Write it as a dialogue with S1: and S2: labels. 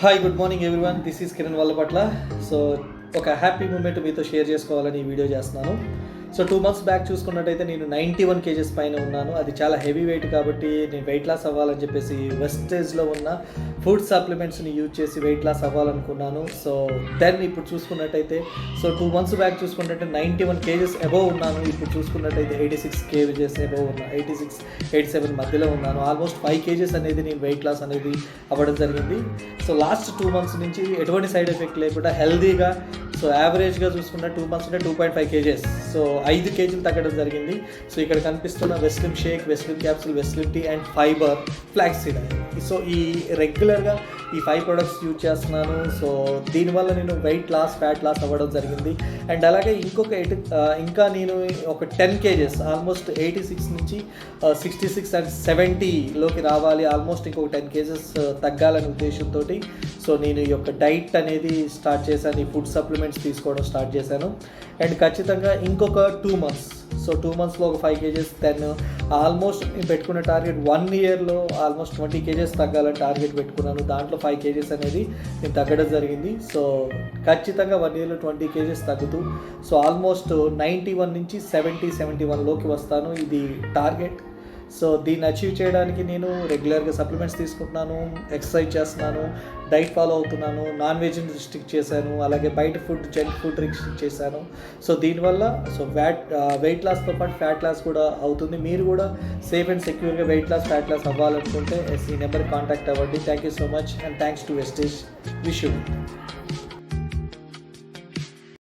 S1: Hi good morning everyone this is Kiran Vallapatla so ఒక happy moment మీతో share చేసుకోవాలని ఈ వీడియో చేస్తున్నాను. సో టూ మంత్స్ బ్యాక్ చూసుకున్నట్టయితే నేను నైంటీ వన్ కేజెస్ పైన ఉన్నాను. అది చాలా హెవీ వెయిట్ కాబట్టి నేను వెయిట్ లాస్ అవ్వాలని చెప్పేసి వెస్టేజ్లో ఉన్న ఫుడ్ సప్లిమెంట్స్ని యూజ్ చేసి వెయిట్ లాస్ అవ్వాలనుకున్నాను. సో దెన్ ఇప్పుడు చూసుకున్నట్టయితే సో టూ మంత్స్ బ్యాక్ చూసుకున్నట్టయితే నైంటీ వన్ కేజెస్ అబోవ్ ఉన్నాను. ఇప్పుడు చూసుకున్నట్టయితే ఎయిటీ సిక్స్ కేజెస్ అబోవ్ ఉన్నాను ఎయిటీ సిక్స్ ఎయిటీ సెవెన్ మధ్యలో ఉన్నాను. ఆల్మోస్ట్ ఫైవ్ కేజెస్ అనేది నేను వెయిట్ లాస్ అనేది అవ్వడం జరిగింది. సో లాస్ట్ టూ మంత్స్ నుంచి ఎటువంటి సైడ్ ఎఫెక్ట్ లేకుండా హెల్దీగా సో యావరేజ్గా చూసుకున్న టూ మంత్స్ అంటే two point five kgs. So ఐదు కేజీలు తగ్గడం జరిగింది. సో ఇక్కడ కనిపిస్తున్న Veslim shake Veslim capsule Veslim tea and fibre flax seed so ఈ రెగ్యులర్గా ఈ ఫైవ్ ప్రొడక్ట్స్ యూజ్ చేస్తున్నాను. సో దీనివల్ల నేను వెయిట్ లాస్ ఫ్యాట్ లాస్ అవ్వడం జరిగింది. అండ్ అలాగే ఇంకొక ఎయిట్ ఇంకా నేను ఒక ten kgs almost eighty six నుంచి సిక్స్టీ సిక్స్ అండ్ సెవెంటీలోకి రావాలి. ఆల్మోస్ట్ ఇంకొక టెన్ కేజెస్ తగ్గాలనే ఉద్దేశంతో సో నేను ఈ యొక్క డైట్ అనేది స్టార్ట్ చేశాను ఈ ఫుడ్ సప్లిమెంట్స్ తీసుకోవడం స్టార్ట్ చేశాను. అండ్ ఖచ్చితంగా ఇంకొక టూ మంత్స్ సో టూ మంత్స్లో ఒక ఫైవ్ కేజెస్ దెన్ ఆల్మోస్ట్ నేను పెట్టుకున్న టార్గెట్ వన్ ఇయర్లో ఆల్మోస్ట్ ట్వంటీ కేజెస్ తగ్గాలని టార్గెట్ పెట్టుకున్నాను. దాంట్లో ఫైవ్ కేజెస్ అనేది నేను తగ్గడం జరిగింది. సో ఖచ్చితంగా వన్ ఇయర్లో ట్వంటీ కేజెస్ తగ్గుతూ సో ఆల్మోస్ట్ నైంటీ వన్ నుంచి సెవెంటీ సెవెంటీ వన్లోకి వస్తాను. ఇది టార్గెట్. సో దీన్ని అచీవ్ చేయడానికి నేను రెగ్యులర్గా సప్లిమెంట్స్ తీసుకుంటున్నాను ఎక్సర్సైజ్ చేస్తున్నాను డైట్ ఫాలో అవుతున్నాను నాన్ వెజ్ని రిస్ట్రిక్ట్ చేశాను అలాగే బయట ఫుడ్ జంక్ ఫుడ్ రిస్ట్రిక్ట్ చేశాను. సో దీనివల్ల సో వ్యాట్ వెయిట్ లాస్తో పాటు ఫ్యాట్ లాస్ కూడా అవుతుంది. మీరు కూడా సేఫ్ అండ్ సెక్యూర్గా వెయిట్ లాస్ ఫ్యాట్ లాస్ అవ్వాలనుకుంటే ఈ నెంబర్కి కాంటాక్ట్ అవ్వండి. Thank you so much and thanks to Vestige wish you